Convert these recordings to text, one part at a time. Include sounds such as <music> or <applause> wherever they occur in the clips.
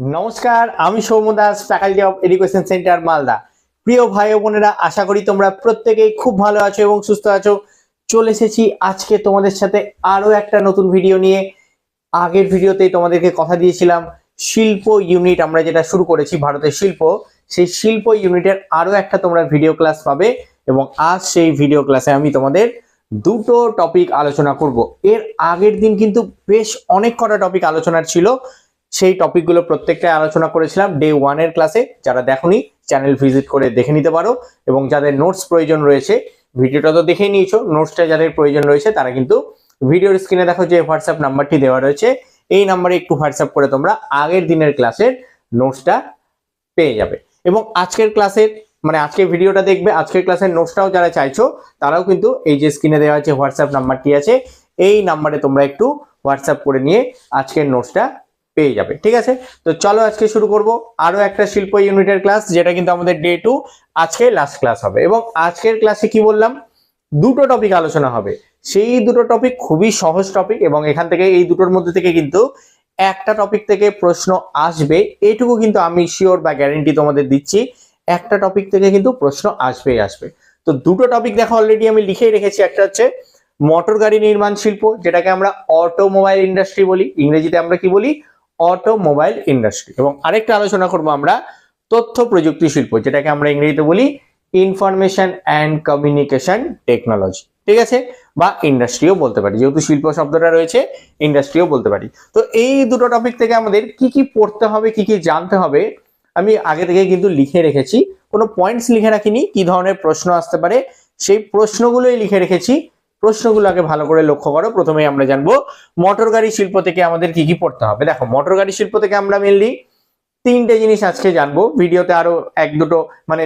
নমস্কার, আমি Soumya Das faculty of education centre Malda. প্রিয় ভাই বোনেরা, আশা করি তোমরা প্রত্যেকেই খুব ভালো আছো এবং সুস্থ আছো। চলে এসেছি আজকে তোমাদের সাথে আরও একটা নতুন ভিডিও নিয়ে। আগের ভিডিওতেই তোমাদেরকে কথা দিয়েছিলাম, শিল্প ইউনিট আমরা যেটা শুরু করেছি ভারতের শিল্প। সেই শিল্প ইউনিটের আরও একটা তোমরা ভিডিও ক্লাস পাবে এবং আজ সেই ভিডিও ক্লাসে আমি তোমাদের দুটো টপিক আলোচনা করব। এর আগের দিন কিন্তু বেশ অনেক কটা টপিক আলোচনার ছিল। সেই টপিকগুলো প্রত্যেকটাই আলোচনা করেছিলাম ডে ওয়ানের ক্লাসে যারা দেখোনি চ্যানেল ভিজিট করে দেখে নিতে পারো। এবং যাদের নোটস প্রয়োজন রয়েছে, ভিডিওটা তো দেখেই নিয়েছো নোটসটা যাদের প্রয়োজন রয়েছে, তারা কিন্তু ভিডিওর স্ক্রিনে দেখো যে হোয়াটসঅ্যাপ নাম্বারটি দেওয়া রয়েছে। এই নাম্বারে একটু হোয়াটসঅ্যাপ করে তোমরা আগের দিনের ক্লাসের নোটসটা পেয়ে যাবে। এবং আজকের ক্লাসের মানে আজকের ভিডিওটা দেখবে, আজকের ক্লাসের নোটসটাও যারা চাইছো, তারাও কিন্তু এই যে স্ক্রিনে দেওয়া আছে হোয়াটসঅ্যাপ নাম্বারটি আছে, এই নাম্বারে তোমরা একটু হোয়াটসঅ্যাপ করে নিয়ে আজকের নোটসটা পেয়ে যাবে, ঠিক আছে? তো চলো আজকে শুরু করব আরও একটা শিল্প ইউনিটের ক্লাস, যেটা কিন্তু আমাদের ডে টু আজকে লাস্ট ক্লাস হবে। এবং আজকের ক্লাসে কি বললাম? দুটো টপিক আলোচনা হবে। সেই দুটো টপিক খুবই সহজ টপিক এবং এখান থেকে এই দুটোর মধ্যে থেকে কিন্তু একটা টপিক থেকে প্রশ্ন আসবে, এটুকু কিন্তু আমি শিওর বা গ্যারেন্টি তোমাদের দিচ্ছি, একটা টপিক থেকে কিন্তু প্রশ্ন আসবেই আসবে। তো দুটো টপিক দেখো অলরেডি আমি লিখেই রেখেছি, একটা হচ্ছে মোটর গাড়ি নির্মাণ শিল্প, যেটাকে আমরা অটোমোবাইল ইন্ডাস্ট্রি বলি, ইংরেজিতে আমরা কি বলি? অটোমোবাইল ইন্ডাস্ট্রি এবং আরেকটা আলোচনা করব আমরা তথ্য প্রযুক্তি শিল্প, যেটাকে আমরা ইংরেজিতে বলি ইনফরমেশন অ্যান্ড কমিউনিকেশন টেকনোলজি ঠিক আছে? বা ইন্ডাস্ট্রিও বলতে পারি, যেহেতু শিল্প শব্দটা রয়েছে ইন্ডাস্ট্রিও বলতে পারি। তো এই দুটো টপিক থেকে আমাদের কি কি পড়তে হবে, কি কি জানতে হবে, আমি আগে থেকে কিন্তু লিখে রেখেছি। কোনো পয়েন্টস লিখে রাখিনি, কি ধরনের প্রশ্ন আসতে পারে, সেই প্রশ্নগুলোই লিখে রেখেছি। প্রশ্নগুলো আগে ভালো করে লক্ষ্য করো। প্রথমেই আমরা জানব মোটর গাড়ি শিল্প থেকে আমাদের কি কি পড়তে হবে? দেখো মোটর গাড়ি শিল্প থেকে আমরা মেনলি তিনটে জিনিস আজকে জানব। ভিডিওতে আরও এক দুটো মানে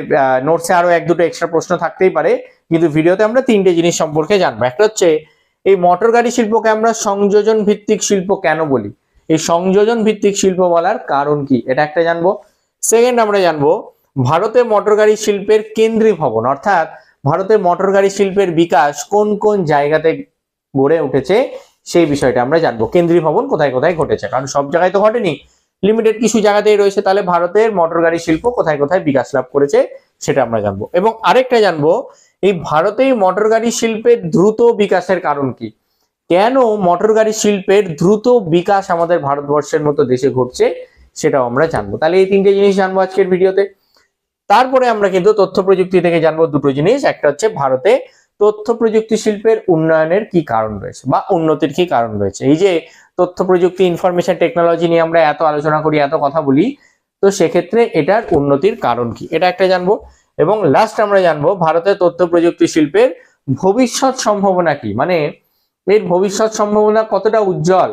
নোটসে আরও এক দুটো এক্সট্রা প্রশ্ন থাকতেই পারে। কিন্তু ভিডিওতে আমরা তিনটে জিনিস সম্পর্কে জানব। একটা হচ্ছে, এই মোটর গাড়ি শিল্পকে আমরা সংযোজন ভিত্তিক শিল্প কেন বলি? এই সংযোজন ভিত্তিক শিল্প বলার কারণ কি? এটা একটা জানব। সেকেন্ড আমরা জানব, ভারতে মোটর গাড়ি শিল্পের কেন্দ্রীয় ভবন, অর্থাৎ ভারতের মোটর গাড়ি শিল্পের বিকাশ কোন কোন জায়গাতে গড়ে উঠেছে সেই বিষয়টা আমরা জানব। কেন্দ্রীয় ভবন কোথায় কোথায় ঘটেছে? কারণ সব জায়গায় তো ঘটেনি। লিমিটেড কিছু জায়গাতেই রয়েছে, তাহলে ভারতের মোটর গাড়ি শিল্প কোথায় কোথায় বিকাশ লাভ করেছে সেটা আমরা জানব। এবং আরেকটা জানব, এই ভারতেই মোটর গাড়ি শিল্পের দ্রুত বিকাশের কারণ কি? কেন মোটর গাড়ি শিল্পের দ্রুত বিকাশ আমাদের ভারতবর্ষের মতো দেশে ঘটছে সেটাও আমরা জানব। তাহলে এই তিনটে জিনিস জানব আজকের ভিডিওতে। তারপরে আমরা কিন্তু তথ্য প্রযুক্তি থেকে জানব দুটো জিনিস। একটা হচ্ছে ভারতে তথ্য প্রযুক্তি শিল্পের উন্নয়নের কি কারণ রয়েছে বা উন্নতির কি কারণ রয়েছে। এই যে তথ্য প্রযুক্তি ইনফরমেশন টেকনোলজি নিয়ে আমরা এত আলোচনা করি, এত কথা বলি, তো সেক্ষেত্রে এটার উন্নতির কারণ কি? এটা একটা জানব। এবং লাস্ট আমরা জানব ভারতের তথ্য প্রযুক্তি শিল্পের ভবিষ্যৎ সম্ভাবনা কি? মানে এর ভবিষ্যৎ সম্ভাবনা কতটা উজ্জ্বল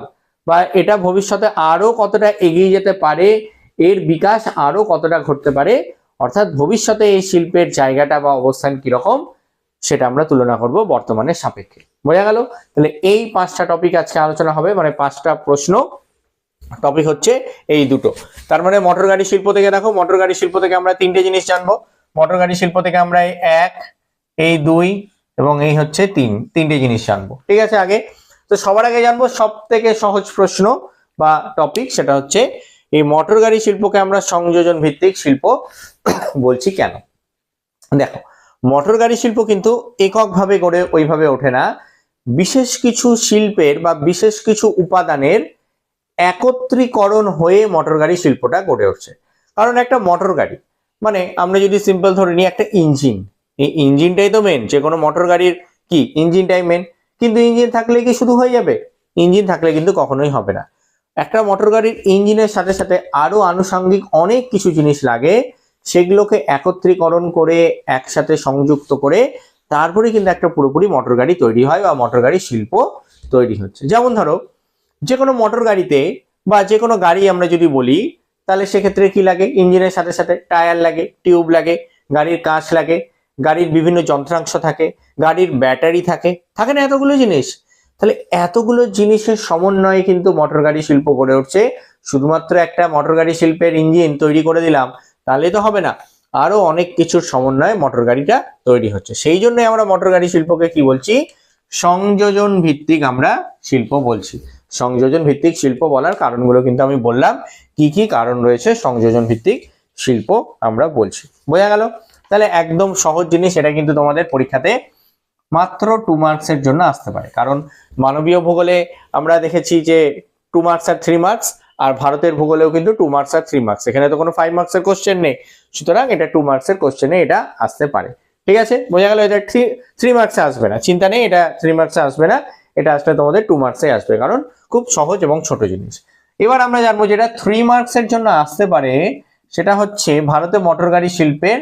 বা এটা ভবিষ্যতে আরও কতটা এগিয়ে যেতে পারে, এর বিকাশ আরও কতটা ঘটতে পারে অর্থাৎ ভবিষ্যতে এই শিল্পের জায়গাটা বা অবস্থান কীরকম, সেটা আমরা তুলনা করব বর্তমানের সাপেক্ষে। বোঝা গেল? তাহলে এই পাঁচটা টপিক আজকে আলোচনা হবে মানে পাঁচটা প্রশ্ন। টপিক হচ্ছে এই দুটো। তার মানে মোটর গাড়ি শিল্প থেকে দেখো মোটর গাড়ি শিল্প থেকে আমরা তিনটে জিনিস জানব। মোটর গাড়ি শিল্প থেকে আমরা এই এক, এই দুই, এবং এই হচ্ছে তিন, তিনটে জিনিস জানব। ঠিক আছে আগে? তো সবার আগে জানব সব থেকে সহজ প্রশ্ন বা টপিক সেটা হচ্ছে এই মোটর গাড়ি শিল্পকে আমরা সংযোজন ভিত্তিক শিল্প বলছি কেন? দেখো মোটর গাড়ি শিল্প কিন্তু এককভাবে গড়ে ওইভাবে ওঠে না। বিশেষ কিছু শিল্পের বা বিশেষ কিছু উপাদানের একত্রীকরণ হয়ে মোটর গাড়ি শিল্পটা গড়ে উঠছে। কারণ একটা মোটর গাড়ি মানে আমরা যদি সিম্পল ধরে নিই, একটা ইঞ্জিন এই ইঞ্জিনটাই তো মেন যে কোনো মোটর গাড়ির কি ইঞ্জিনটাই মেন কিন্তু ইঞ্জিন থাকলে কি শুধু হয়ে যাবে? ইঞ্জিন থাকলে কিন্তু কখনোই হবে না। একটা মোটর গাড়ির ইঞ্জিনের সাথে সাথে আরও আনুষঙ্গিক অনেক কিছু জিনিস লাগে, সেগুলোকে একত্রীকরণ করে একসাথে সংযুক্ত করে তারপরে কিন্তু একটা পুরোপুরি মোটর গাড়ি তৈরি হয় বা মোটর গাড়ি শিল্প তৈরি হচ্ছে। যেমন ধরো যে কোনো মোটর গাড়িতে বা যে কোনো গাড়ি আমরা যদি বলি, তাহলে সেক্ষেত্রে কি লাগে? ইঞ্জিনের সাথে সাথে টায়ার লাগে টিউব লাগে, গাড়ির কাঁচ লাগে, গাড়ির বিভিন্ন যন্ত্রাংশ থাকে, গাড়ির ব্যাটারি থাকে থাকে না এতগুলো জিনিস। তাহলে এতগুলো জিনিসের সমন্বয়ে কিন্তু মোটর গাড়ি শিল্প গড়ে উঠছে। শুধুমাত্র একটা মোটর গাড়ি শিল্পের ইঞ্জিন তৈরি করে দিলাম, তাহলে তো হবে না। আরও অনেক কিছুর সমন্বয়ে মোটর গাড়িটা তৈরি হচ্ছে। সেই জন্যই আমরা মোটর গাড়ি শিল্পকে কি বলছি? সংযোজন ভিত্তিক আমরা শিল্প বলছি। সংযোজন ভিত্তিক শিল্প বলার কারণগুলো কিন্তু আমি বললাম। কি কি কারণ রয়েছে সংযোজন ভিত্তিক শিল্প আমরা বলছি। বোঝা গেল? তাহলে একদম সহজ জিনিস এটা কিন্তু তোমাদের পরীক্ষাতে মাত্র টু মার্কসের জন্য আসতে পারে। কারণ মানবীয় ভূগোলে আমরা দেখেছি যে টু মার্কস আর থ্রি মার্কস আর ভারতের ভূগোলেও কিন্তু টু মার্কস আর থ্রি মার্কস এখানে তো কোনো ফাইভ মার্কসের কোশ্চেন নেই। সুতরাং এটা টু মার্কসের কোশ্চেনে এটা আসতে পারে। ঠিক আছে? বোঝা গেল এটা থ্রি থ্রি মার্কসে আসবে না। চিন্তা নেই, এটা থ্রি মার্কসে আসবে না। এটা আসলে তোমাদের টু মার্কসে আসবে, কারণ খুব সহজ এবং ছোট জিনিস। এবার আমরা জানব যেটা থ্রি মার্কসের জন্য আসতে পারে, সেটা হচ্ছে ভারতে মোটর গাড়ি শিল্পের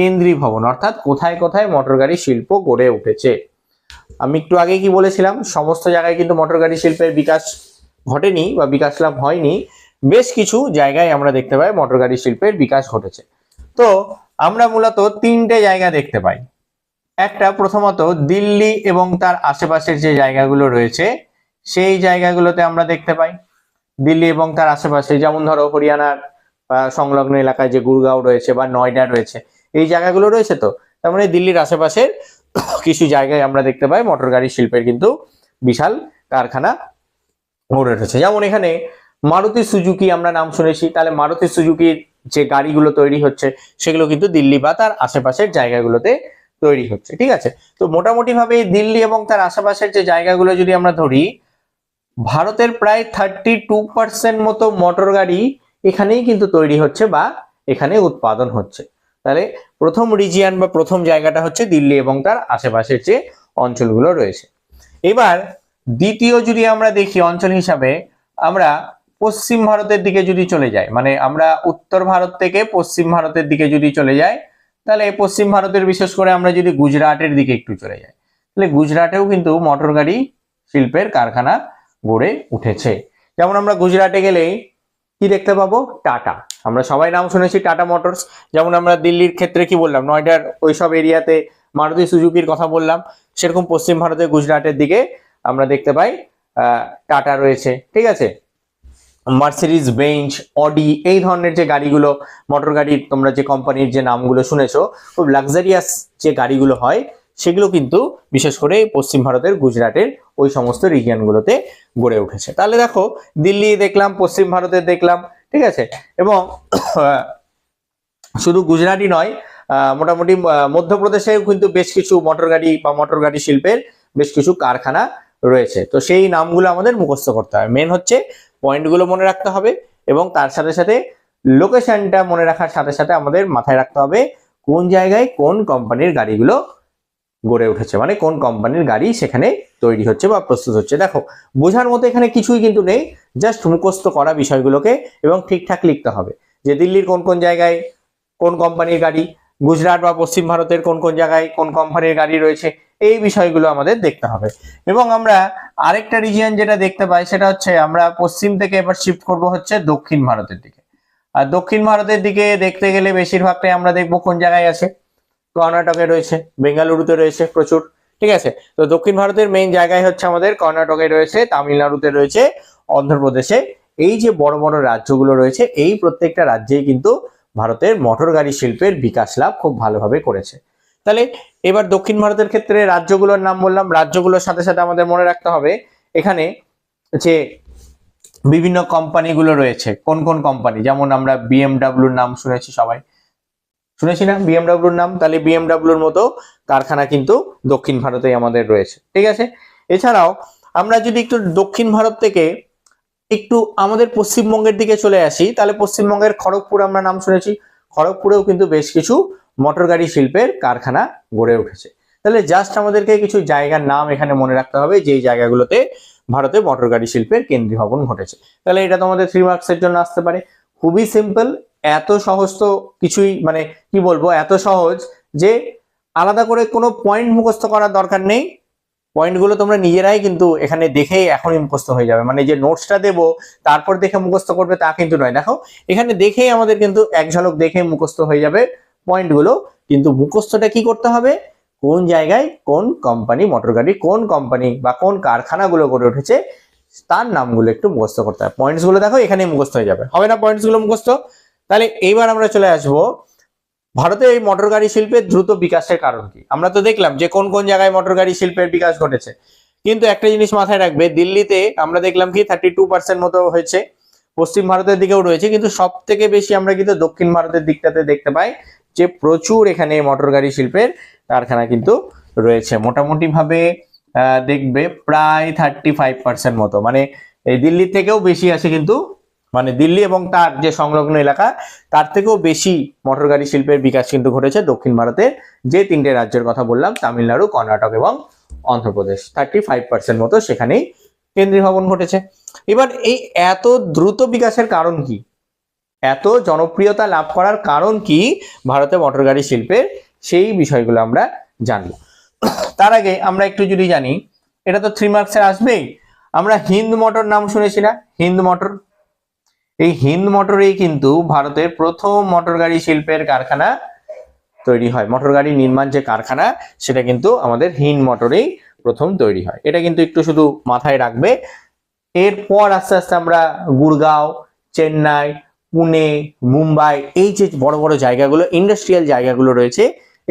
কেন্দ্রীয় ভবন, অর্থাৎ কোথায় কোথায় মোটর গাড়ি শিল্প গড়ে উঠেছে। আমি একটু আগে কি বলেছিলাম, সমস্ত জায়গায় কিন্তু মোটর গাড়ি শিল্পের বিকাশ ঘটেনি বা বিকাশ লাভ হয়নি। বেশ কিছু জায়গায় আমরা দেখতে পাই মোটর গাড়ি শিল্পের বিকাশ ঘটেছে। তো আমরা মূলত তিনটে জায়গা দেখতে পাই। একটা প্রথমত দিল্লি এবং তার আশেপাশের যে জায়গাগুলো রয়েছে, সেই জায়গাগুলোতে আমরা দেখতে পাই। দিল্লি এবং তার আশেপাশে যেমন ধরো হরিয়ানার সংলগ্ন এলাকায় যে গুরগাঁও রয়েছে বা নয়ডা রয়েছে এই জায়গাগুলো রয়েছে তো। তার মানে দিল্লির আশেপাশের কিছু জায়গায় আমরা দেখতে পাই মোটর গাড়ি শিল্পের কিন্তু বিশাল কারখানা গড়ে উঠেছে। যেমন এখানে মারুতি সুজুকি আমরা নাম শুনেছি। তাহলে মারুতি সুজুকির যে গাড়িগুলো তৈরি হচ্ছে, সেগুলো কিন্তু দিল্লি বা তার আশেপাশের জায়গাগুলোতে তৈরি হচ্ছে। ঠিক আছে? তো মোটামুটি ভাবে দিল্লি এবং তার আশেপাশের যে জায়গাগুলো যদি আমরা ধরি, ভারতের প্রায় থার্টি টু পার্সেন্ট মতো মোটর গাড়ি এখানেই কিন্তু তৈরি হচ্ছে বা এখানে উৎপাদন হচ্ছে। তাহলে প্রথম রিজিয়ান বা প্রথম জায়গাটা হচ্ছে দিল্লি এবং তার আশেপাশের যে অঞ্চলগুলো রয়েছে। এবার দ্বিতীয় যদি আমরা দেখি অঞ্চল হিসাবে, আমরা পশ্চিম ভারতের দিকে যদি চলে যাই মানে আমরা উত্তর ভারত থেকে পশ্চিম ভারতের দিকে যদি চলে যাই, তাহলে পশ্চিম ভারতের বিশেষ করে আমরা যদি গুজরাটের দিকে একটু চলে যাই, তাহলে গুজরাটেও কিন্তু মোটর গাড়ি শিল্পের কারখানা গড়ে উঠেছে। যেমন আমরা গুজরাটে গেলেই কি দেখতে পাবো? টাটা। আমরা সবাই নাম শুনেছি টাটা মোটরস। যেমন আমরা দিল্লির ক্ষেত্রে কি বললাম? নয়ডার ওইসব এরিয়াতে মারুতি সুজুকির কথা বললাম। সেরকম পশ্চিম ভারতের গুজরাটের দিকে আমরা দেখতে পাই টাটা রয়েছে। ঠিক আছে? মার্সিডিজ, বেঞ্চ, অডি, এই ধরনের যে গাড়িগুলো, মোটর গাড়ির তোমরা যে কোম্পানির যে নামগুলো শুনেছো, খুব লাক্সারিয়াস যে গাড়িগুলো হয় সেগুলো কিন্তু বিশেষ করে পশ্চিম ভারতের গুজরাটের ওই সমস্ত রিজিয়নগুলোতে গড়ে উঠেছে। তাহলে দেখো, দিল্লি দেখলাম, পশ্চিম ভারতের দেখলাম, ঠিক আছে? এবং শুধু গুজরাটই নয় মোটামুটি মধ্যপ্রদেশেও কিন্তু বেশ কিছু মোটর গাড়ি বা মোটর গাড়ি শিল্পের বেশ কিছু কারখানা রয়েছে। তো সেই নামগুলো আমাদের মুখস্থ করতে হবে। মেন হচ্ছে পয়েন্টগুলো মনে রাখতে হবে এবং তার সাথে সাথে লোকেশনটা মনে রাখার সাথে সাথে আমাদের মাথায় রাখতে হবে কোন জায়গায় কোন কোম্পানির গাড়িগুলো গড়ে উঠেছে। মানে কোন কোম্পানির গাড়ি সেখানে তৈরি হচ্ছে বা প্রস্তুত হচ্ছে। দেখো, বোঝার মতো এখানে কিছুই কিন্তু নেই। জাস্ট মুখস্থ করা বিষয়গুলোকে এবং ঠিকঠাক লিখতে হবে যে দিল্লির কোন কোন জায়গায় কোন কোম্পানির গাড়ি, গুজরাট বা পশ্চিম ভারতের কোন কোন জায়গায় কোন কোম্পানির গাড়ি রয়েছে, এই বিষয়গুলো আমাদের দেখতে হবে। এবং আমরা আরেকটা রিজিয়ন যেটা দেখতে পাই, সেটা হচ্ছে আমরা পশ্চিম থেকে এবার শিফট করব হচ্ছে দক্ষিণ ভারতের দিকে। আর দক্ষিণ ভারতের দিকে দেখতে গেলে বেশিরভাগটাই আমরা দেখব কোন জায়গায় আছে? কর্ণাটকে রয়েছে, বেঙ্গালুরুতে রয়েছে প্রচুর, ঠিক আছে? তো দক্ষিণ ভারতের মেইন জায়গায় হচ্ছে আমাদের কর্ণাটকে রয়েছে, তামিলনাড়ুতে রয়েছে, অন্ধ্রপ্রদেশে। এই যে বড় বড় রাজ্যগুলো রয়েছে, এই প্রত্যেকটা রাজ্যেই কিন্তু ভারতের মোটর গাড়ি শিল্পের বিকাশ লাভ খুব ভালোভাবে করেছে। তাহলে এবার দক্ষিণ ভারতের ক্ষেত্রে রাজ্যগুলোর নাম বললাম, রাজ্যগুলোর সাথে সাথে আমাদের মনে রাখতে হবে, এখানে যে বিভিন্ন কোম্পানিগুলো রয়েছে, কোন কোন কোম্পানি যেমন আমরা বিএমডাব্লিউর নাম শুনেছি সবাই শুনেছি না বিএমডাব্লিউর নাম, তাহলে বিএমডাব্লিউর মতো কারখানা কিন্তু দক্ষিণ ভারতেই আমাদের রয়েছে, ঠিক আছে? এছাড়াও আমরা যদি একটু দক্ষিণ ভারত থেকে একটু আমাদের পশ্চিমবঙ্গের দিকে চলে আসি, তাহলে পশ্চিমবঙ্গের খড়গপুর আমরা নাম শুনেছি। খড়গপুরেও কিন্তু বেশ কিছু মোটর গাড়ি শিল্পের কারখানা গড়ে উঠেছে। তাহলে জাস্ট আমাদেরকে কিছু জায়গার নাম এখানে মনে রাখতে হবে, যেই জায়গাগুলোতে ভারতে মোটর গাড়ি শিল্পের কেন্দ্রীয় ভবন ঘটেছে। তাহলে এটা তোমাদের থ্রি মার্কসের জন্য আসতে পারে। খুবই সিম্পল এত সহজ তো কিছুই মানে কি বলব, এত সহজ যে আলাদা করে কোনো পয়েন্ট মুখস্থ করার দরকার নেই। পয়েন্টগুলো তোমরা নিজেরাই কিন্তু এখানে দেখেই এখনই মুখস্থ হয়ে যাবে। মানে যে নোটসটা দেবো, তারপর দেখে মুখস্থ করবে তা কিন্তু নয়। দেখো, এখানে দেখেই আমাদের কিন্তু এক ঝলক দেখে মুখস্থ হয়ে যাবে পয়েন্টগুলো কিন্তু মুখস্থটা কি করতে হবে? কোন জায়গায় কোন কোম্পানি মোটর গাড়ি কোন কোম্পানি বা কোন কারখানাগুলো গড়ে উঠেছে? তার নামগুলো একটু মুখস্থ করতে হবে। পয়েন্টসগুলো দেখো এখানে মুখস্থ হয়ে যাবে। হবে না পয়েন্টসগুলো মুখস্থ? তাহলে এইবার আমরা চলে আসব। ভারতে এই মোটর গাড়ি শিল্পের দ্রুত বিকাশের কারণ কি? আমরা তো দেখলাম যে কোন কোন জায়গায় মোটর গাড়ি শিল্পের বিকাশ ঘটেছে। কিন্তু একটা জিনিস মাথায় রাখবে দিল্লিতে আমরা দেখলাম কি থার্টি টু পার্সেন্ট মতো হয়েছে। পশ্চিম ভারতের দিকেও রয়েছে কিন্তু সব থেকে বেশি আমরা কিন্তু দক্ষিণ ভারতের দিকটাতে দেখতে পাই যে প্রচুর এখানে মোটর গাড়ি শিল্পের কারখানা কিন্তু রয়েছে। মোটামুটি ভাবে আহ, দেখবে প্রায় থার্টি ফাইভ পার্সেন্ট মতো। মানে এই দিল্লি থেকেও বেশি আছে কিন্তু মানে দিল্লি এবং তার যে সংলগ্ন এলাকা, তার থেকেও বেশি মোটর গাড়ি শিল্পের বিকাশ কিন্তু ঘটেছে দক্ষিণ ভারতের যে তিনটে রাজ্যের কথা বললাম, তামিলনাড়ু, কর্ণাটক এবং অন্ধ্রপ্রদেশ। থার্টি ফাইভ পার্সেন্ট মতো সেখানেই কেন্দ্রীয় ভবন ঘটেছে। এবার এই এত দ্রুত বিকাশের কারণ কি? এত জনপ্রিয়তা লাভ করার কারণ কি? ভারতে মোটর গাড়ি শিল্পের সেই বিষয়গুলো আমরা জানব। তার আগে আমরা একটু যদি জানি, এটা তো থ্রি মার্কসে আসবেই। আমরা হিন্দ মোটর নাম শুনেছি না? হিন্দ মোটর। এই হিন্দ মোটরেই কিন্তু ভারতের প্রথম মোটর গাড়ি শিল্পের কারখানা তৈরি হয়। মোটর গাড়ি নির্মাণ যে কারখানা, সেটা কিন্তু আমাদের হিন্দ মোটরেই প্রথম তৈরি হয়। এটা কিন্তু একটু শুধু মাথায় রাখবে। এরপর আস্তে আস্তে আমরা গুড়গাঁও চেন্নাই, পুনে, মুম্বাই, এই যে বড় বড় জায়গাগুলো ইন্ডাস্ট্রিয়াল জায়গাগুলো রয়েছে,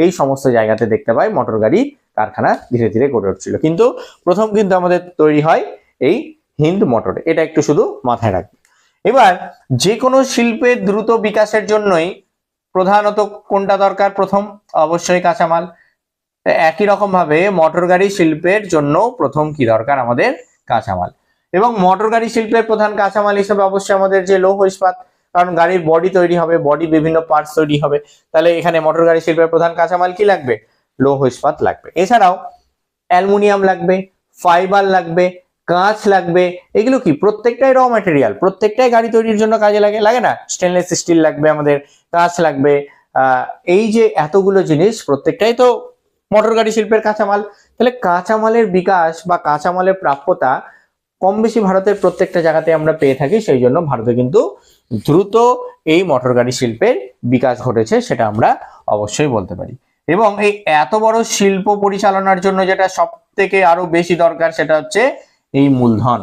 এই সমস্ত জায়গাতে দেখতে পাই মোটর গাড়ি কারখানা ধীরে ধীরে গড়ে উঠছিল। কিন্তু প্রথম কিন্তু আমাদের তৈরি হয় এই হিন্দ মোটরে। এটা একটু শুধু মাথায় রাখবে। এবার যে কোনো শিল্পের দ্রুত বিকাশের জন্যই প্রধানত কোনটা দরকার? প্রথম অবশ্যই কাঁচামাল। একই রকম ভাবে মোটর গাড়ি শিল্পের জন্য প্রথম কি দরকার? আমাদের কাঁচামাল। এবং মোটর গাড়ি শিল্পের প্রধান কাঁচামাল হিসেবে অবশ্যই আমাদের যে লৌহ ইস্পাত কারণ গাড়ির বডি তৈরি হবে বডি বিভিন্ন পার্টস তৈরি হবে। তাহলে এখানে মোটর গাড়ি শিল্পের প্রধান কাঁচামাল কি লাগবে? লৌহ ইস্পাত লাগবে। এছাড়াও অ্যালুমিনিয়াম লাগবে, ফাইবার লাগবে, কাঁচ লাগবে, এগুলো কি? প্রত্যেকটাই র ম্যাটেরিয়াল প্রত্যেকটাই গাড়ি তৈরির জন্য কাজে লাগে লাগে না? স্টেনলেস স্টিল লাগবে আমাদের, কাঁচ লাগবে এই যে এতগুলো জিনিস, প্রত্যেকটাই তো মোটর গাড়ি শিল্পের কাঁচামাল। তাহলে কাঁচামালের বিকাশ বা কাঁচামালের প্রাপ্যতা কম বেশি ভারতের প্রত্যেকটা জায়গাতে আমরা পেয়ে থাকি, সেই জন্য ভারতে কিন্তু দ্রুত এই মোটর গাড়ি শিল্পের বিকাশ ঘটেছে, সেটা আমরা অবশ্যই বলতে পারি। এবং এই এত বড় শিল্প পরিচালনার জন্য যেটা সব থেকে আরও বেশি দরকার সেটা হচ্ছে এই মূলধন।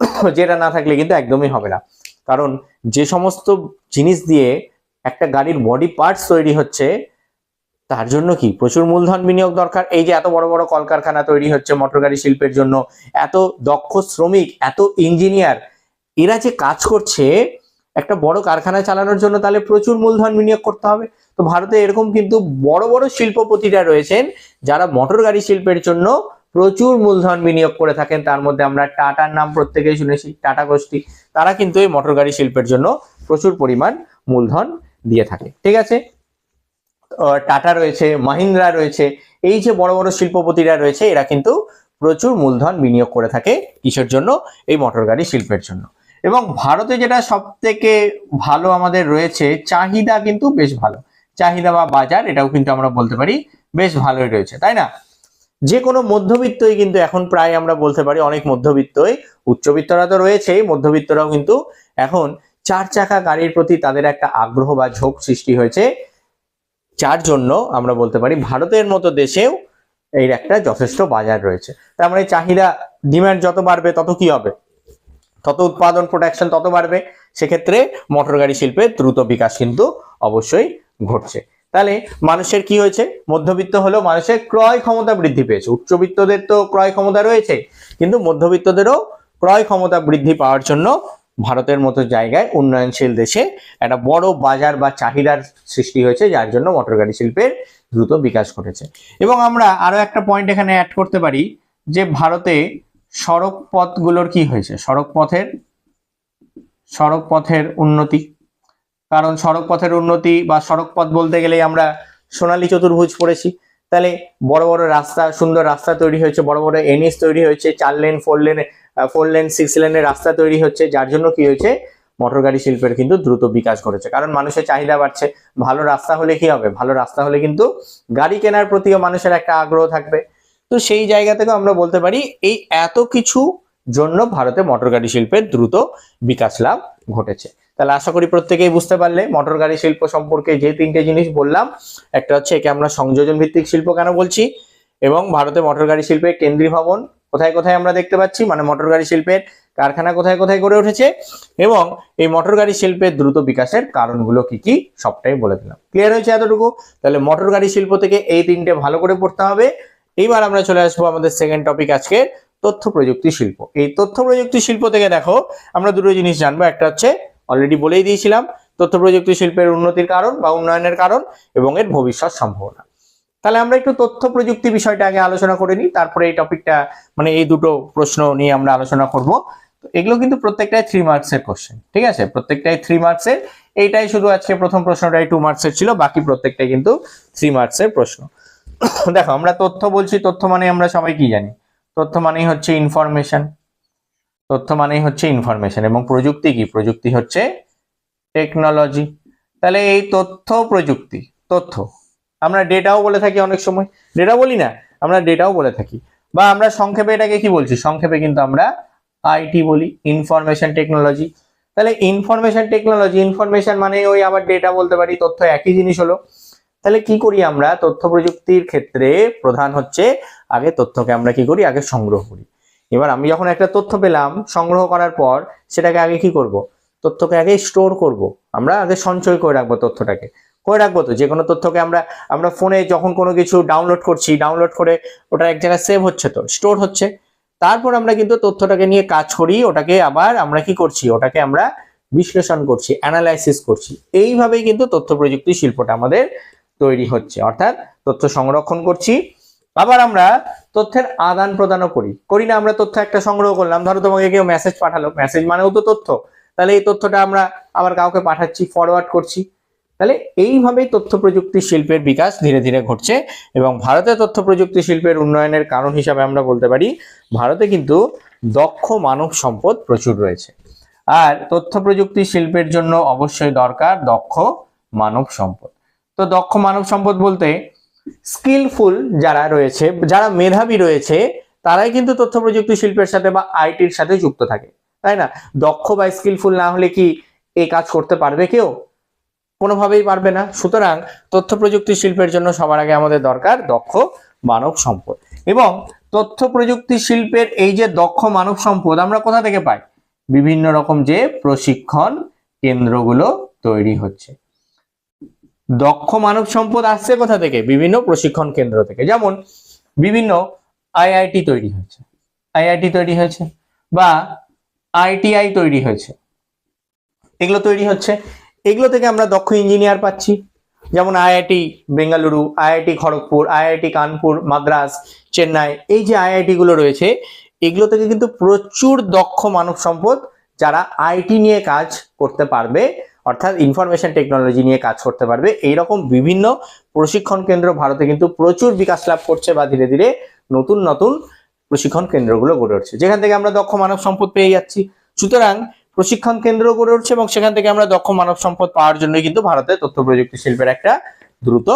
<coughs> যেটা না থাকলে কিন্তু একদমই হবে না। কারণ যে সমস্ত জিনিস দিয়ে একটা গাড়ির বডি পার্টস তৈরি হচ্ছে, তার জন্য কি? প্রচুর মূলধন বিনিয়োগ দরকার। এই যে এত বড় বড় কলকারখানা তৈরি হচ্ছে মোটর গাড়ি শিল্পের জন্য, এত দক্ষ শ্রমিক, এত ইঞ্জিনিয়ার এরা যে কাজ করছে একটা বড় কারখানা চালানোর জন্য তাহলে প্রচুর মূলধন বিনিয়োগ করতে হবে। তো ভারতে এরকম কিন্তু বড় বড় শিল্পপতিরা রয়েছেন যারা মোটর গাড়ি শিল্পের জন্য প্রচুর মূলধন বিনিয়োগ করে থাকেন। তার মধ্যে আমরা টাটার নাম প্রত্যেকেই শুনেছি, টাটা গোষ্ঠী। তারা কিন্তু এই মোটর গাড়ি শিল্পের জন্য প্রচুর পরিমাণ মূলধন দিয়ে থাকে। ঠিক আছে? টাটা রয়েছে, মাহিন্দ্রা রয়েছে, এই যে বড় বড় শিল্পপতিরা রয়েছে, এরা কিন্তু প্রচুর মূলধন বিনিয়োগ করে থাকে কিসের জন্য? এই মোটর গাড়ি শিল্পের জন্য। এবং ভারতে যেটা সব থেকে ভালো আমাদের রয়েছে, চাহিদা কিন্তু বেশ ভালো। চাহিদা বা বাজার এটাও কিন্তু আমরা বলতে পারি বেশ ভালোই রয়েছে, তাই না? যে কোনো মধ্যবিত্তই কিন্তু এখন প্রায় আমরা বলতে পারি অনেক মধ্যবিত্তই, উচ্চবিত্তরা তো রয়েছেই, মধ্যবিত্তরাও কিন্তু এখন চার চাকা গাড়ির প্রতি তাদের একটা আগ্রহ বা ঝোঁক সৃষ্টি হয়েছে। যার জন্য আমরা বলতে পারি ভারতের মতো দেশেও এর একটা যথেষ্ট বাজার রয়েছে। তার মানে চাহিদা, ডিমান্ড যত বাড়বে তত কি হবে? তত উৎপাদন প্রোডাকশন তত বাড়বে, সেক্ষেত্রে মোটর গাড়ি শিল্পের দ্রুত বিকাশ কিন্তু অবশ্যই ঘটছে। তাহলে মানুষের কি হয়েছে? মধ্যবিত্ত হলেও মানুষের ক্রয় ক্ষমতা বৃদ্ধি পেয়েছে। উচ্চবিত্তদের তো ক্রয় ক্ষমতা রয়েছে, কিন্তু মধ্যবিত্তদেরও ক্রয় ক্ষমতা বৃদ্ধি পাওয়ার জন্য ভারতের মতো জায়গায় উন্নয়নশীল দেশে একটা বড় বাজার বা চাহিদার সৃষ্টি হয়েছে, যার জন্য মোটর গাড়ি শিল্পের দ্রুত বিকাশ ঘটেছে। এবং আমরা আরও একটা পয়েন্ট এখানে অ্যাড করতে পারি যে ভারতে সড়ক পথগুলোর কি হয়েছে? সড়ক পথের সড়ক পথের উন্নতি। কারণ সড়ক পথের উন্নতি বা সড়ক পথ বলতে গেলেই আমরা সোনালী চতুর্ভুজ পড়েছি। তাহলে বড় বড় রাস্তা, সুন্দর রাস্তা তৈরি হয়েছে, বড় বড় এনএস তৈরি হয়েছে, চার lane, four lane four lane, six লেনের রাস্তা তৈরি হচ্ছে, যার জন্য কি হয়েছে? মোটর গাড়ি শিল্পের কিন্তু দ্রুত বিকাশ ঘটেছে। কারণ মানুষের চাহিদা বাড়ছে। ভালো রাস্তা হলে কি হবে? ভালো রাস্তা হলে কিন্তু গাড়ি কেনার প্রতিও মানুষের একটা আগ্রহ থাকবে। তো সেই জায়গা থেকে আমরা বলতে পারি, এই এত কিছু জন্য ভারতে মোটর গাড়ি শিল্পের দ্রুত বিকাশ লাভ ঘটেছে। তাহলে আশা করি প্রত্যেকেই বুঝতে পারলে মোটর গাড়ি শিল্প সম্পর্কে যে তিনটে জিনিস বললাম, একটা হচ্ছে একে আমরা সংযোজন ভিত্তিক শিল্প কেন বলছি, এবং ভারতে মোটর গাড়ি শিল্পের কেন্দ্রীয় ভবন কোথায় কোথায় আমরা দেখতে পাচ্ছি মানে মোটর গাড়ি শিল্পের কারখানা কোথায় কোথায় গড়ে উঠেছে, এবং এই মোটর গাড়ি শিল্পের দ্রুত বিকাশের কারণগুলো কি কি, সবটাই বলে দিলাম। ক্লিয়ার হয়েছে এতটুকু? তাহলে মোটর গাড়ি শিল্প থেকে এই তিনটে ভালো করে পড়তে হবে। এইবার আমরা চলে আসব আমাদের সেকেন্ড টপিক আজকে, তথ্য প্রযুক্তি শিল্প। এই তথ্য প্রযুক্তি শিল্প থেকে দেখো, আমরা দুটো জিনিস জানব। একটা হচ্ছে অলরেডি বলেই দিয়েছিলাম, তথ্য প্রযুক্তি শিল্পের উন্নতির কারণ বা উন্নয়নের কারণ এবং এর ভবিষ্যৎ সম্ভাবনা। তাহলে আমরা একটু তথ্য প্রযুক্তি বিষয়টা আগে আলোচনা করে নিই, তারপরে এই টপিকটা মানে এই দুটো প্রশ্ন নিয়ে আমরা আলোচনা করব। তো এগুলো কিন্তু প্রত্যেকটাই থ্রি মার্কসের কোশ্চেন ঠিক আছে? প্রত্যেকটাই থ্রি মার্কসের এইটাই শুধু আজকে প্রথম প্রশ্নটাই টু মার্কসের ছিল, বাকি প্রত্যেকটাই কিন্তু থ্রি মার্কসের প্রশ্ন। <coughs> দেখো, আমরা তথ্য বলছি, তথ্য মানে আমরা সবাই কি জানি? তথ্য মানেই হচ্ছে ইনফরমেশন তথ্য মানেই হচ্ছে ইনফরমেশন এবং প্রযুক্তি কি? প্রযুক্তি হচ্ছে টেকনোলজি তাহলে এই তথ্য, প্রযুক্তি, তথ্য, আমরা ডেটাও বলে থাকি অনেক সময়। ডেটা বলি না, আমরা ডেটাও বলে থাকি। বা আমরা সংক্ষেপে এটাকে কি বলছি? সংক্ষেপে কিন্তু আমরা আইটি বলি ইনফরমেশন টেকনোলজি তাহলে ইনফরমেশন টেকনোলজি ইনফরমেশন মানে ওই আবার ডেটা বলতে পারি, তথ্য একই জিনিস হলো। তাহলে কি করি আমরা? তথ্য প্রযুক্তির ক্ষেত্রে প্রধান হচ্ছে আগে তথ্যকে আমরা কি করি? আগে সংগ্রহ করি। এবার আমি যখন একটা তথ্য পেলাম, সংগ্রহ করার পর সেটাকে আগে কি করব? তথ্যকে আগে স্টোর করব। আমরা আগে সঞ্চয় করে রাখব তথ্যটাকে। করে রাখব তো? যে কোনো তথ্যকে আমরা আমরা ফোনে যখন কোনো কিছু ডাউনলোড করছি ডাউনলোড করে ওটা এক জায়গায় সেভ হচ্ছে তো? স্টোর হচ্ছে। তারপর আমরা কিন্তু তথ্যটাকে নিয়ে কাজ করি, ওটাকে আবার আমরা কি করছি? ওটাকে আমরা বিশ্লেষণ করছি অ্যানালাইসিস করছি। এইভাবেই কিন্তু তথ্য প্রযুক্তি শিল্পটা আমাদের তৈরি হচ্ছে, অর্থাৎ তথ্য সংরক্ষণ করছি। আবার আমরা তথ্যের আদান প্রদানও করি। করি না, আমরা তথ্য একটা সংগ্রহ করলাম। ধরো তোমাকে কেউ মেসেজ পাঠালো মেসেজ মানেও তো তথ্য। তাহলে এই তথ্যটা আমরা আবার কাউকে পাঠাচ্ছি ফরওয়ার্ড করছি। তাহলে এইভাবেই তথ্য প্রযুক্তি শিল্পের বিকাশ ধীরে ধীরে ঘটছে এবং ভারতে তথ্য প্রযুক্তি শিল্পের উন্নয়নের কারণ হিসাবে আমরা বলতে পারি, ভারতে কিন্তু দক্ষ মানব সম্পদ প্রচুর রয়েছে। আর তথ্য প্রযুক্তি শিল্পের জন্য অবশ্যই দরকার দক্ষ মানব সম্পদ। তো দক্ষ মানব সম্পদ বলতে স্কিলফুল যারা রয়েছে, যারা মেধাবী রয়েছে, তারাই কিন্তু তথ্য প্রযুক্তি শিল্পের সাথে বা আইটির সাথে যুক্ত থাকে, তাই না? দক্ষ বা স্কিলফুল না হলে কি এই কাজ করতে পারবে কেউ? কোনোভাবেই পারবে না। সুতরাং তথ্য প্রযুক্তি শিল্পের জন্য সবার আগে আমাদের দরকার দক্ষ মানব সম্পদ। এবং তথ্য প্রযুক্তি শিল্পের এই যে দক্ষ মানব সম্পদ আমরা কোথা থেকে পাই? বিভিন্ন রকম যে প্রশিক্ষণ কেন্দ্রগুলো তৈরি হচ্ছে। দক্ষ মানব সম্পদ আসছে কোথা থেকে? বিভিন্ন প্রশিক্ষণ কেন্দ্র থেকে। যেমন বিভিন্ন আইআইটি তৈরি হয়েছে। আইআইটি তৈরি হয়েছে বা আইটিআই তৈরি হয়েছে। এগুলো তৈরি হচ্ছে। এগুলো থেকে আমরা দক্ষ ইঞ্জিনিয়ার পাচ্ছি। যেমন IIT Bengaluru IIT Kharagpur IIT Kanpur, Madras, Chennai, এই যে আইআইটি গুলো রয়েছে, এগুলো থেকে কিন্তু প্রচুর দক্ষ মানব সম্পদ যারা আইটি নিয়ে কাজ করতে পারবে। অর্থাৎ ইনফরমেশন টেকনোলজি নিয়ে কাজ করতে পারবে। এইরকম বিভিন্ন প্রশিক্ষণ কেন্দ্র ভারতে কিন্তু প্রচুর বিকাশ লাভ করছে বা ধীরে ধীরে নতুন নতুন প্রশিক্ষণ কেন্দ্রগুলো গড়ে উঠছে। যেখান থেকে আমরা দক্ষ মানব সম্পদ পেয়ে যাচ্ছি। সুতরাং প্রশিক্ষণ কেন্দ্র গড়ে উঠছে এবং সেখান থেকে আমরা দক্ষ মানব সম্পদ পাওয়ার জন্যই কিন্তু ভারতে তথ্য প্রযুক্তি শিল্পের একটা দ্রুত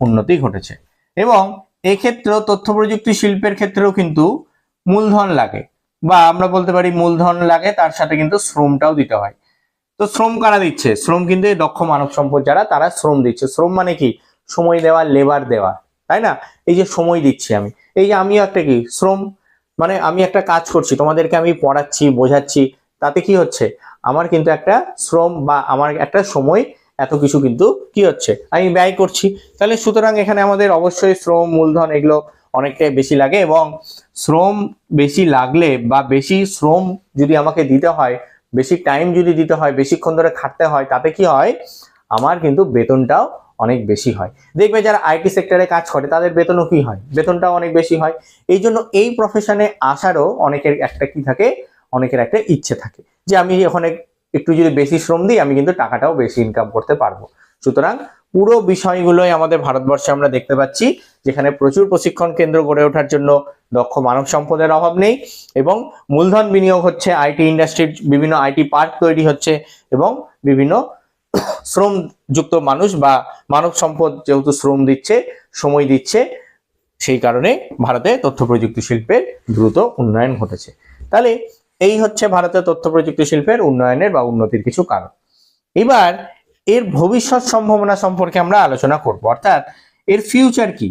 উন্নতি ঘটেছে। এবং এক্ষেত্রেও তথ্য প্রযুক্তি শিল্পের ক্ষেত্রেও কিন্তু মূলধন লাগে। বা আমরা বলতে পারি মূলধন লাগে, তার সাথে কিন্তু শ্রমটাও দিতে হয়। তো শ্রম কারা দিচ্ছে? শ্রম কিন্তু দক্ষ মানব সম্পদ যারা, তারা শ্রম দিচ্ছে। শ্রম মানে কি? সময় দেওয়া লেবার দেওয়া, তাই না? এই যে সময় দিচ্ছি আমি। এই যে আমিও একটা কি? শ্রম মানে আমি একটা কাজ করছি, তোমাদেরকে আমি পড়াচ্ছি, বোঝাচ্ছি, তাতে কি হচ্ছে? আমার কিন্তু একটা শ্রম বা আমার একটা সময়, এত কিছু কিন্তু কি হচ্ছে? আমি ব্যয় করছি। তাহলে সুতরাং এখানে আমাদের অবশ্যই শ্রম, মূলধন এগুলো অনেকটাই বেশি লাগে এবং শ্রম বেশি লাগলে বা বেশি শ্রম যদি আমাকে দিতে হয় বেশি টাইম যদি দিতে হয়, বেশিক্ষণ ধরে খাটতে হয়, তাতে কি হয়? আমার কিন্তু বেতনটাও অনেক বেশি হয়। দেখবে যারা আইটি সেক্টরে কাজ করে, তাদের বেতনও কি হয়? বেতনটাও অনেক বেশি হয়। এই জন্য এই প্রফেশনে আসারও অনেকের একটা কি থাকে? অনেকের একটা ইচ্ছে থাকে যে, আমি ওখানে একটু যদি বেশি শ্রম দিই, আমি কিন্তু টাকাটাও বেশি ইনকাম করতে পারব। সুতরাং পুরো বিষয়গুলোই আমাদের ভারতবর্ষে আমরা দেখতে পাচ্ছি, যেখানে প্রচুর প্রশিক্ষণ কেন্দ্র গড়ে ওঠার জন্য দক্ষ মানব সম্পদের অভাব নেই এবং মূলধন বিনিয়োগ হচ্ছে আইটি ইন্ডাস্ট্রির বিভিন্ন আইটি পার্ক তৈরি হচ্ছে এবং বিভিন্ন শ্রম যুক্ত মানুষ বা মানব সম্পদ যেহেতু শ্রম দিচ্ছে, সময় দিচ্ছে, সেই কারণে ভারতে তথ্য প্রযুক্তি শিল্পের দ্রুত উন্নয়ন ঘটেছে। তাহলে এই হচ্ছে ভারতের তথ্য প্রযুক্তি শিল্পের উন্নয়নের বা উন্নতির কিছু কারণ। এবার এর ভবিষ্যৎ সম্ভাবনা সম্পর্কে আমরা আলোচনা করব। অর্থাৎ এর ফিউচার কি?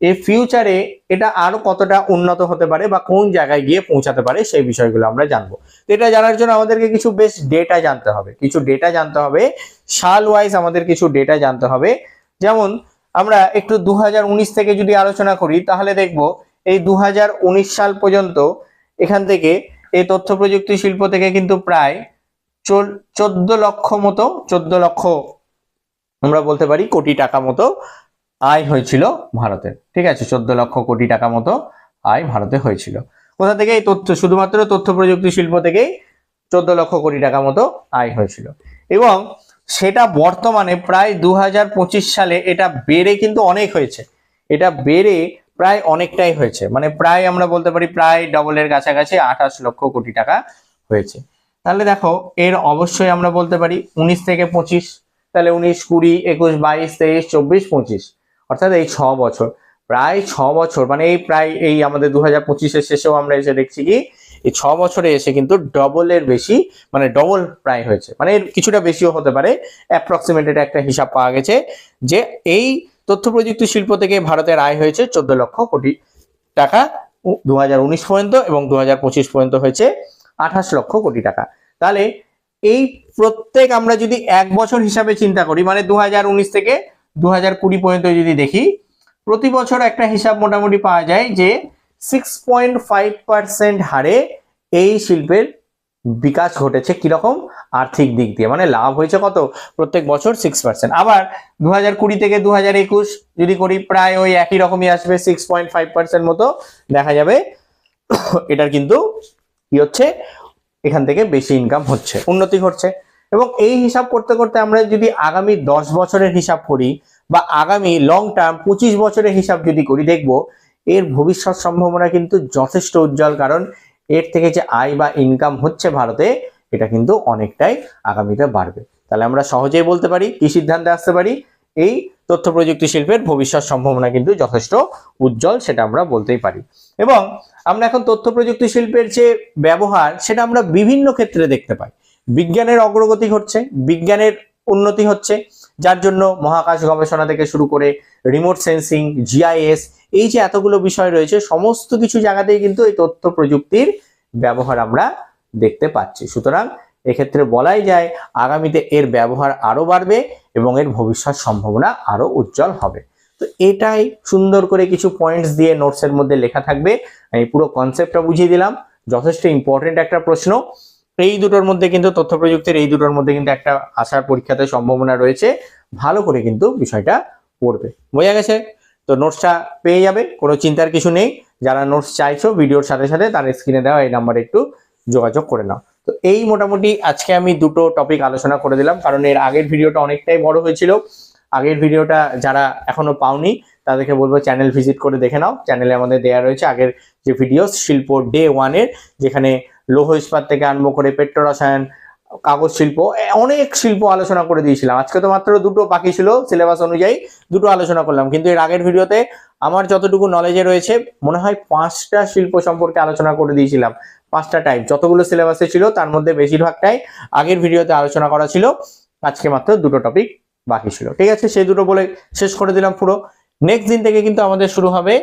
এর ফিউচারে এটা আরও কতটা উন্নত হতে পারে বা কোন জায়গায় গিয়ে পৌঁছাতে পারে সেই বিষয়গুলো আমরা জানব। এটা জানার জন্য আমাদেরকে কিছু বেশ ডেটা জানতে হবে। কিছু ডেটা জানতে হবে। সাল ওয়াইজ আমাদের কিছু ডেটা জানতে হবে। যেমন আমরা একটু দু হাজার উনিশ থেকে যদি আলোচনা করি, তাহলে দেখব এই দু হাজার উনিশ সাল পর্যন্ত এখান থেকে এই তথ্য প্রযুক্তি শিল্প থেকে কিন্তু প্রায় চোদ্দ লক্ষ মতো, চোদ্দ লক্ষ আমরা বলতে পারি কোটি টাকা মতো আয় হয়েছিল ভারতের ঠিক আছে, চোদ্দ লক্ষ কোটি টাকা মতো আয় ভারতে হয়েছিল। কোথা থেকে? এই তথ্য, শুধুমাত্র তথ্য প্রযুক্তি শিল্প থেকেই চোদ্দ লক্ষ কোটি টাকা মতো আয় হয়েছিল। এবং সেটা বর্তমানে প্রায় দু হাজার পঁচিশ সালে এটা বেড়ে কিন্তু অনেক হয়েছে। এটা বেড়ে প্রায় অনেকটাই হয়েছে। মানে প্রায় আমরা বলতে পারি প্রায় ডবলের কাছাকাছি আঠাশ লক্ষ কোটি টাকা হয়েছে। তাহলে দেখো, এর অবশ্যই আমরা বলতে পারি উনিশ থেকে পঁচিশ, তাহলে উনিশ, কুড়ি, একুশ, বাইশ, তেইশ, চব্বিশ, পঁচিশ। অর্থাৎ এই ছ বছর। প্রায় ছ বছর মানে এই প্রায় এই আমাদের দু হাজার পঁচিশের শেষেও আমরা এসে দেখছি কি, এই ছ বছরে এসে কিন্তু ডবলের বেশি মানে ডবল প্রায় হয়েছে। মানে এর কিছুটা বেশিও হতে পারে অ্যাপ্রক্সিমেটেড একটা হিসাব পাওয়া গেছে যে এই তথ্য প্রযুক্তি শিল্প থেকে ভারতের আয় হয়েছে চোদ্দ লক্ষ কোটি টাকা দু হাজার উনিশ পর্যন্ত এবং দু হাজার পঁচিশ পর্যন্ত হয়েছে আঠাশ লক্ষ কোটি টাকা। তাহলে এই প্রত্যেক আমরা যদি এক বছর হিসাবে চিন্তা করি মানে দু হাজার উনিশ থেকে দু পর্যন্ত যদি দেখি, প্রতি বছর একটা হিসাব মোটামুটি পাওয়া যায় যে সিক্স পয়েন্ট ফাইভ পার্সেন্ট হারে এই শিল্পের বিকাশ ঘটেছে কীরকম? আর্থিক দিক দিয়ে। মানে লাভ হয়েছে কত? প্রত্যেক বছর সিক্স পার্সেন্ট আবার দু হাজার কুড়ি থেকে দু হাজার একুশ যদি করি, প্রায় ওই একই রকমই আসবে সিক্স পয়েন্ট ফাইভ পার্সেন্ট মতো। দেখা যাবে এটার কিন্তু কি হচ্ছে? এখান থেকে বেশি ইনকাম হচ্ছে, উন্নতি ঘটছে। এবং এই হিসাব করতে করতে আমরা যদি আগামী দশ বছরের হিসাব করি বা আগামী লং টার্ম পঁচিশ বছরের হিসাব যদি করি, দেখব এর ভবিষ্যৎ সম্ভাবনা কিন্তু যথেষ্ট উজ্জ্বল। কারণ এর থেকে যে আয় বা ইনকাম হচ্ছে ভারতে, এটা কিন্তু অনেকটাই আগামীতে বাড়বে। তাহলে আমরা সহজেই বলতে পারি, কি সিদ্ধান্তে আসতে পারি? এই তথ্য প্রযুক্তি শিল্পের ভবিষ্যৎ সম্ভাবনা কিন্তু যথেষ্ট উজ্জ্বল, সেটা আমরা বলতেই পারি। এবং আমরা এখন তথ্য প্রযুক্তি শিল্পের যে ব্যবহার, সেটা আমরা বিভিন্ন ক্ষেত্রে দেখতে পাই। বিজ্ঞানের অগ্রগতি ঘটছে, বিজ্ঞানের উন্নতি হচ্ছে, যার জন্য মহাকাশ গবেষণা থেকে শুরু করে রিমোট সেন্সিং জিআইএস এই যে এতগুলো বিষয় রয়েছে, সমস্ত কিছু জায়গাতেই কিন্তু এই তথ্য প্রযুক্তির ব্যবহার আমরা দেখতে পাচ্ছি। সুতরাং এক্ষেত্রে বলাই যায়, আগামীতে এর ব্যবহার আরও বাড়বে এবং এর ভবিষ্যৎ সম্ভাবনা আরও উজ্জ্বল হবে। তো এটাই সুন্দর করে কিছু পয়েন্টস দিয়ে নোটসের মধ্যে লেখা থাকবে। আমি পুরো কনসেপ্টটা বুঝিয়ে দিলাম। যথেষ্ট ইম্পর্টেন্ট একটা প্রশ্ন। এই দুটোর মধ্যে কিন্তু তথ্য প্রযুক্তির এই দুটোর মধ্যে কিন্তু একটা আসার পরীক্ষাতে সম্ভাবনা রয়েছে। ভালো করে কিন্তু বিষয়টা পড়বে। বোঝা গেছে? তো নোটসটা পেয়ে যাবে, কোনো চিন্তার কিছু নেই। যারা নোটস চাইছো ভিডিওর সাথে সাথে তার স্ক্রিনে দেওয়া এই নাম্বারে একটু যোগাযোগ করে নাও। তো এই মোটামুটি আজকে আমি দুটো টপিক আলোচনা করে দিলাম, কারণ এর আগের ভিডিওটা অনেকটাই বড় হয়েছিল। আগের ভিডিওটা যারা এখনও পাওনি, তাদেরকে বলব চ্যানেল ভিজিট করে দেখে নাও। চ্যানেলে আমাদের দেওয়া রয়েছে আগের যে ভিডিও শিল্প ডে ওয়ানের যেখানে লৌহ ইস্পাত থেকে আরম্ভ করে পেট্রো রসায়ন, কাগজ শিল্প অনেক শিল্প আলোচনা করে দিয়েছিলাম। আজকে তো মাত্র দুটো বাকি ছিল সিলেবাস অনুযায়ী দুটো আলোচনা করলাম। কিন্তু এর আগের ভিডিওতে আমার যতটুকু নলেজে রয়েছে, মনে হয় পাঁচটা শিল্প সম্পর্কে আলোচনা করে দিয়েছিলাম। পাঁচটা টাইপ যতগুলো সিলেবাসে ছিল, তার মধ্যে বেশিরভাগটাই আগের ভিডিওতে আলোচনা করা ছিল। আজকে মাত্র দুটো টপিক বাকি ছিল। ঠিক আছে, সেই দুটো বলে শেষ করে দিলাম পুরো। নেক্সট দিন থেকে কিন্তু আমাদের শুরু হবে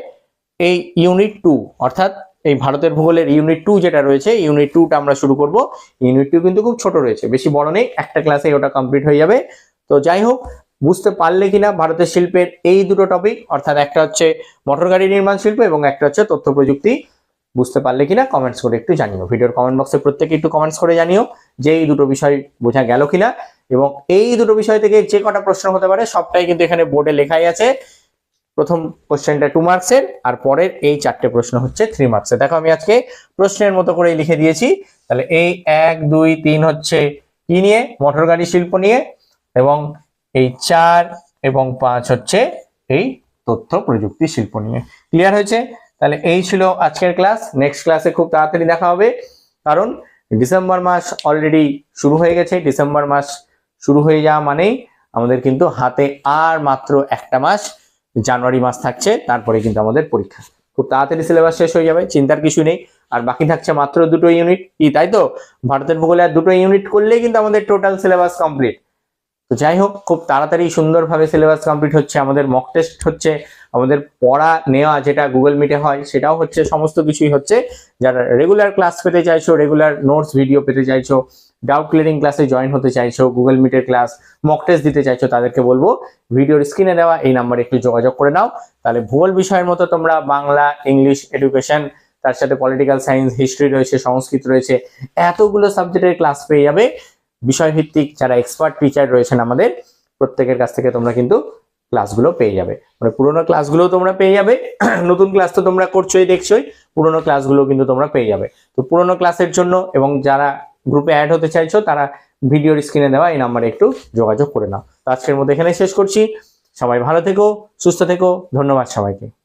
এই ইউনিট টু অর্থাৎ এই ভারতের ভূগোলের ইউনিট টু যেটা রয়েছে ইউনিট টুটা আমরা শুরু করব। ইউনিট টু কিন্তু খুব ছোট রয়েছে, বেশি বড় নেই, একটা ক্লাসে ওটা কমপ্লিট হয়ে যাবে। তো যাই হোক, বুঝতে পারলে কিনা ভারতের শিল্পের এই দুটো টপিক অর্থাৎ একটা হচ্ছে মোটর গাড়ি নির্মাণ শিল্প এবং একটা হচ্ছে তথ্য প্রযুক্তি বুঝতে পারলে কিনা কমেন্টস করে একটু জানিও। ভিডিওর কমেন্ট বক্সে প্রত্যেকে একটু কমেন্টস করে জানিও যে এই দুটো বিষয় বোঝা গেল কিনা। এবং এই দুটো বিষয় থেকে যে কটা প্রশ্ন হতে পারে, সবটাই কিন্তু এখানে বোর্ডে লেখাই আছে। প্রথম কোশ্চেনটা টু মার্কসের আর পরের এই চারটে প্রশ্ন হচ্ছে থ্রি মার্কসের দেখো, আমি আজকে প্রশ্নের মতো করে লিখে দিয়েছি। তাহলে এই এক, দুই, তিন হচ্ছে কি নিয়ে? মোটর গাড়ি শিল্প নিয়ে। এবং এই চার এবং পাঁচ হচ্ছে এই তথ্য প্রযুক্তি শিল্প নিয়ে। ক্লিয়ার হয়েছে? তাহলে এই ছিল আজকের ক্লাস। নেক্সট ক্লাসে খুব তাড়াতাড়ি দেখা হবে। কারণ ডিসেম্বর মাস অলরেডি শুরু হয়ে গেছে। ডিসেম্বর মাস শুরু হয়ে যাওয়া মানেই আমাদের কিন্তু হাতে আর মাত্র একটা মাস জানুয়ারি মাস থাকছে। তারপরে কিন্তু আমাদের পরীক্ষা। খুব তাড়াতাড়ি সিলেবাস শেষ হয়ে যাবে, চিন্তার কিছু নেই। আর বাকি থাকছে মাত্র দুটো ইউনিট কি, তাই তো? ভারতের ভূগোলে আর দুটো ইউনিট করলেই কিন্তু আমাদের টোটাল সিলেবাস কমপ্লিট তো যাই হোক, খুব তাড়াতাড়ি সুন্দরভাবে সিলেবাস কমপ্লিট হচ্ছে। আমাদের মক টেস্ট হচ্ছে, আমাদের পড়া নেওয়া যেটা গুগল মিটে হয়, সেটাও হচ্ছে, সমস্ত কিছুই হচ্ছে। যারা রেগুলার ক্লাস পেতে চাইছো রেগুলার নোটস ভিডিও পেতে চাইছো ডাউট ক্লিয়ারিং ক্লাসে জয়েন হতে চাইছো গুগল মিটের ক্লাস মক টেস্ট দিতে চাইছো, তাদেরকে বলব ভিডিওর স্ক্রিনে দেওয়া, এই নাম্বারে একটু যোগাযোগ করে নাও। তাহলে ভূগোল বিষয়ের মতো তোমরা বাংলা ইংলিশ এডুকেশন তার সাথে পলিটিক্যাল সায়েন্স হিস্ট্রি রয়েছে, সংস্কৃত রয়েছে, এতগুলো সাবজেক্টের ক্লাস পেয়ে যাবে। বিষয়ভিত্তিক যারা এক্সপার্ট টিচার রয়েছেন আমাদের, প্রত্যেকের কাছ থেকে তোমরা কিন্তু ক্লাসগুলো পেয়ে যাবে। মানে পুরোনো ক্লাসগুলো তোমরা পেয়ে যাবে, <clears throat> নতুন ক্লাস তো তোমরা করছোই, দেখছোই, পুরোনো ক্লাসগুলো কিন্তু তোমরা পেয়ে যাবে। তো পুরোনো ক্লাসের জন্য এবং যারা গ্রুপে অ্যাড হতে চাইছো, তারা ভিডিওর স্ক্রিনে দেওয়া এই নাম্বারে একটু যোগাযোগ করে নাও। তো আজকের মধ্যে এখানে শেষ করছি। সবাই ভালো থেকো, সুস্থ থেকো, ধন্যবাদ সবাইকে।